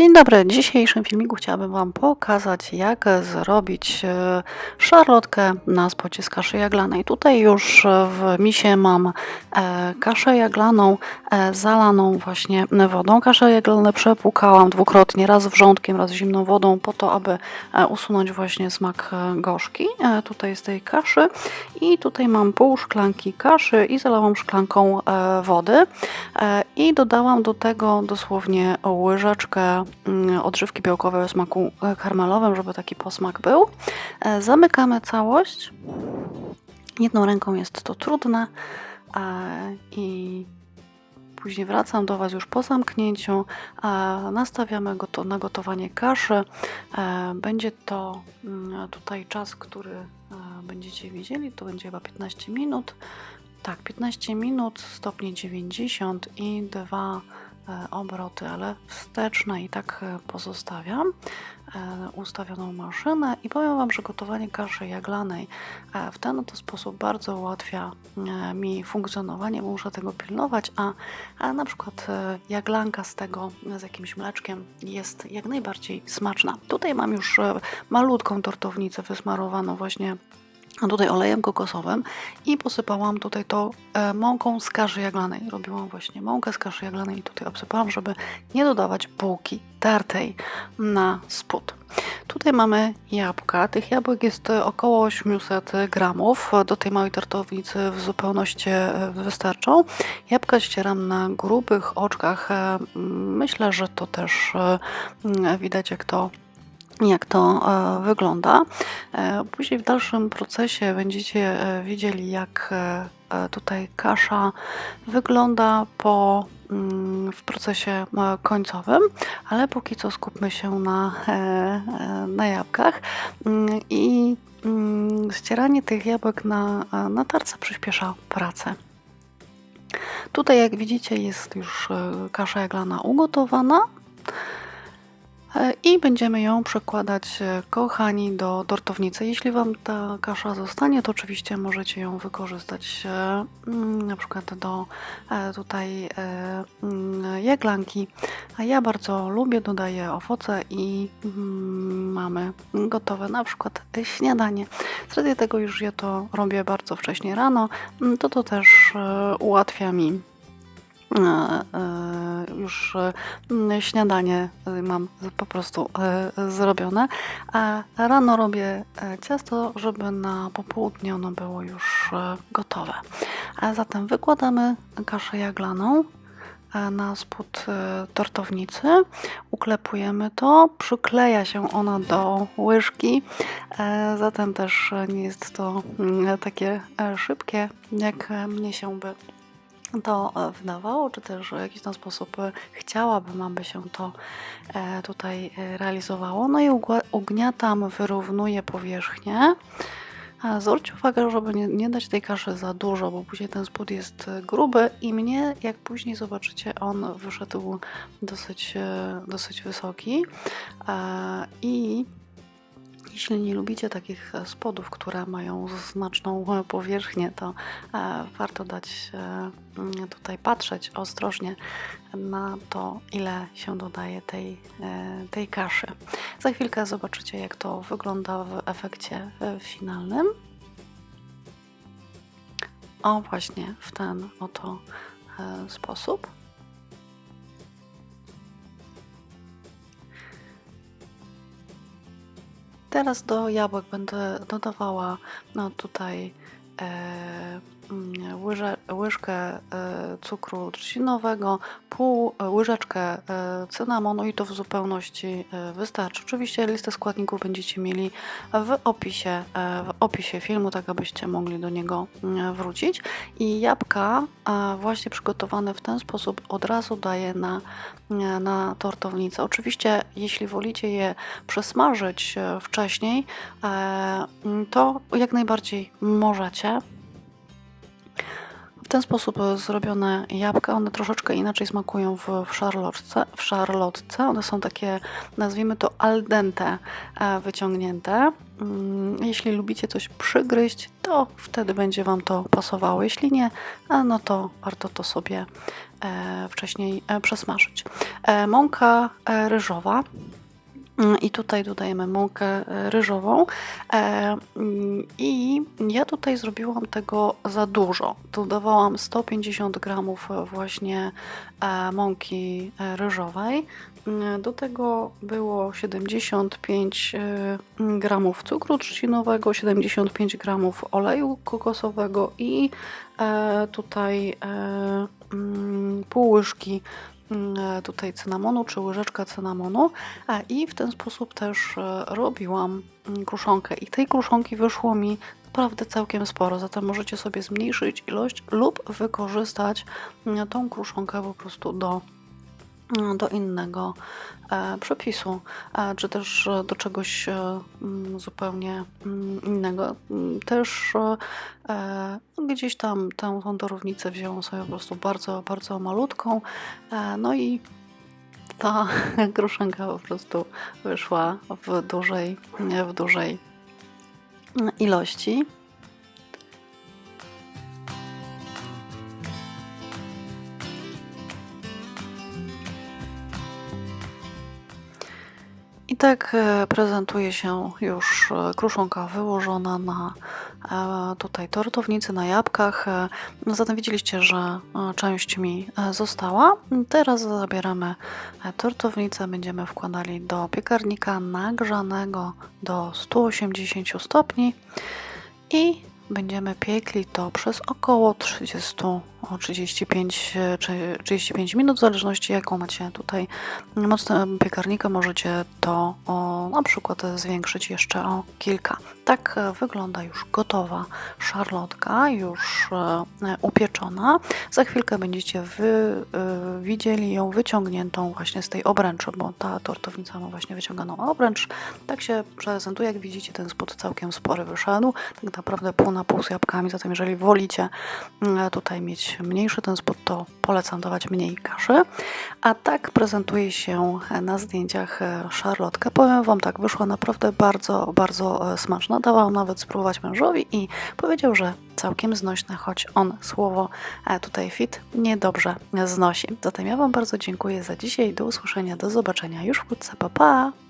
Dzień dobry. W dzisiejszym filmiku chciałabym Wam pokazać, jak zrobić e, szarlotkę na spocie z kaszy jaglanej. Tutaj już w misie mam e, kaszę jaglaną e, zalaną właśnie wodą. Kaszę jaglanę przepłukałam dwukrotnie, raz wrzątkiem, raz zimną wodą, po to, aby usunąć właśnie smak gorzki. Tutaj z tej kaszy i tutaj mam pół szklanki kaszy i zalałam szklanką wody i dodałam do tego dosłownie łyżeczkę odżywki białkowe o smaku e, karmelowym, żeby taki posmak był. E, zamykamy całość. Jedną ręką jest to trudne i później wracam do Was już po zamknięciu. Nastawiamy go to na gotowanie kaszy. E, będzie to mm, tutaj czas, który będziecie widzieli, to będzie chyba 15 minut. Tak, 15 minut, stopnie 90 i 2 E, obroty, ale wsteczne i tak e, pozostawiam e, ustawioną maszynę i powiem Wam, że gotowanie kaszy jaglanej w ten oto sposób bardzo ułatwia mi funkcjonowanie, muszę tego pilnować, a, a na przykład jaglanka z tego, z jakimś mleczkiem jest jak najbardziej smaczna. Tutaj mam już malutką tortownicę wysmarowaną właśnie tutaj olejem kokosowym i posypałam tutaj to e, mąką z kaszy jaglanej. Robiłam właśnie mąkę z kaszy jaglanej i tutaj obsypałam, żeby nie dodawać bułki tartej na spód. Tutaj mamy jabłka. Tych jabłek jest około 800 gramów. Do tej małej tartownicy w zupełności e, wystarczą. Jabłka ścieram na grubych oczkach. E, myślę, że to też widać jak to jak to e, wygląda. E, później w dalszym procesie będziecie e, widzieli, jak tutaj kasza wygląda po, mm, w procesie końcowym, ale póki co skupmy się na, na jabłkach mm, i mm, ścieranie tych jabłek na, na tarce przyspiesza pracę. Tutaj jak widzicie jest już kasza jaglana ugotowana. E, i będziemy ją przekładać, e, kochani, do tortownicy. Jeśli Wam ta kasza zostanie, to oczywiście możecie ją wykorzystać e, mm, na przykład do tutaj mm, jaglanki. A ja bardzo lubię, dodaję owoce i mm, mamy gotowe na przykład śniadanie. Z racji tego, już ja to robię bardzo wcześnie rano, to to też ułatwia mi już e, śniadanie mam po prostu zrobione, a rano robię ciasto, żeby na popołudnie ono było już gotowe. Zatem wykładamy kaszę jaglaną na spód tortownicy, uklepujemy to, przykleja się ona do łyżki, zatem też nie jest to mm, takie szybkie, jak mnie się by to e, wydawało, czy też w jakiś tam sposób e, chciałabym, aby się to e, tutaj realizowało. No i ugniatam, wyrównuję powierzchnię. Zwróćcie uwagę, żeby nie, nie, dać tej kaszy za dużo, bo później ten spód jest gruby i mnie, jak później zobaczycie, on wyszedł dosyć, dosyć wysoki. I jeśli nie lubicie takich e, spodów, które mają znaczną e, powierzchnię, to e, warto dać tutaj patrzeć ostrożnie na to, ile się dodaje tej, tej kaszy. Za chwilkę zobaczycie, jak to wygląda w efekcie finalnym. O, właśnie w ten oto sposób. Teraz do jabłek będę dodawała no tutaj e, łyże, łyżkę e, cukru trzcinowego, pół e, łyżeczkę e, cynamonu i to w zupełności wystarczy. Oczywiście listę składników będziecie mieli w opisie, w opisie filmu, tak abyście mogli do niego mm, wrócić. I jabłka właśnie przygotowane w ten sposób od razu daję na, na tortownicę. Oczywiście jeśli wolicie je przesmażyć wcześniej, to jak najbardziej możecie ten sposób e, zrobione jabłka, one troszeczkę inaczej smakują w, w, szarlotce, w szarlotce. One są takie, nazwijmy to al dente e, wyciągnięte. Mm, Jeśli lubicie coś przygryźć, to wtedy będzie Wam to pasowało. Jeśli nie, no to warto to sobie e, wcześniej przesmażyć. Mąka ryżowa. I tutaj dodajemy mąkę e, ryżową. E, mm, I ja tutaj zrobiłam tego za dużo. Dodawałam 150 gramów właśnie e, mąki ryżowej. Mm, Do tego było 75 e, gramów cukru trzcinowego, 75 gramów oleju kokosowego i tutaj mm, pół łyżki tutaj cynamonu, czy łyżeczka cynamonu. A i w ten sposób też e, robiłam mm, kruszonkę. I tej kruszonki wyszło mi naprawdę całkiem sporo, zatem możecie sobie zmniejszyć ilość lub wykorzystać mm, tą kruszonkę po prostu do, mm, do innego e, przepisu, e, czy też e, do czegoś mm, zupełnie mm, innego. Mm, Też gdzieś tam tę, tą dorownicę wzięłam sobie po prostu bardzo, bardzo malutką. No i ta kruszynka po prostu wyszła w dużej, w dużej ilości. Tak e, prezentuje się już e, kruszonka wyłożona na e, tutaj tortownicy, na jabłkach. Zatem widzieliście, że część mi została. Teraz zabieramy tortownicę, będziemy wkładali do piekarnika nagrzanego do 180 stopni i będziemy piekli to przez około 30, o 35, e, czy 35 minut, w zależności jaką macie tutaj moc e, piekarnika, możecie to o, na przykład zwiększyć jeszcze o kilka. Tak e, wygląda już gotowa szarlotka, już e, upieczona. Za chwilkę będziecie wy, e, widzieli ją wyciągniętą właśnie z tej obręczy, bo ta tortownica ma właśnie wyciąganą obręcz. Tak się prezentuje, jak widzicie ten spód całkiem spory wyszedł, tak naprawdę pół na pół z jabłkami, zatem jeżeli wolicie tutaj mieć mniejszy ten spód, to polecam dawać mniej kaszy. A tak prezentuje się na zdjęciach e, szarlotka. Powiem Wam tak, wyszła naprawdę bardzo, bardzo e, smaczna. Dałam nawet spróbować mężowi i powiedział, że całkiem znośne, choć on słowo e, tutaj fit niedobrze znosi. Zatem ja Wam bardzo dziękuję za dzisiaj. Do usłyszenia, do zobaczenia już wkrótce. Pa, pa!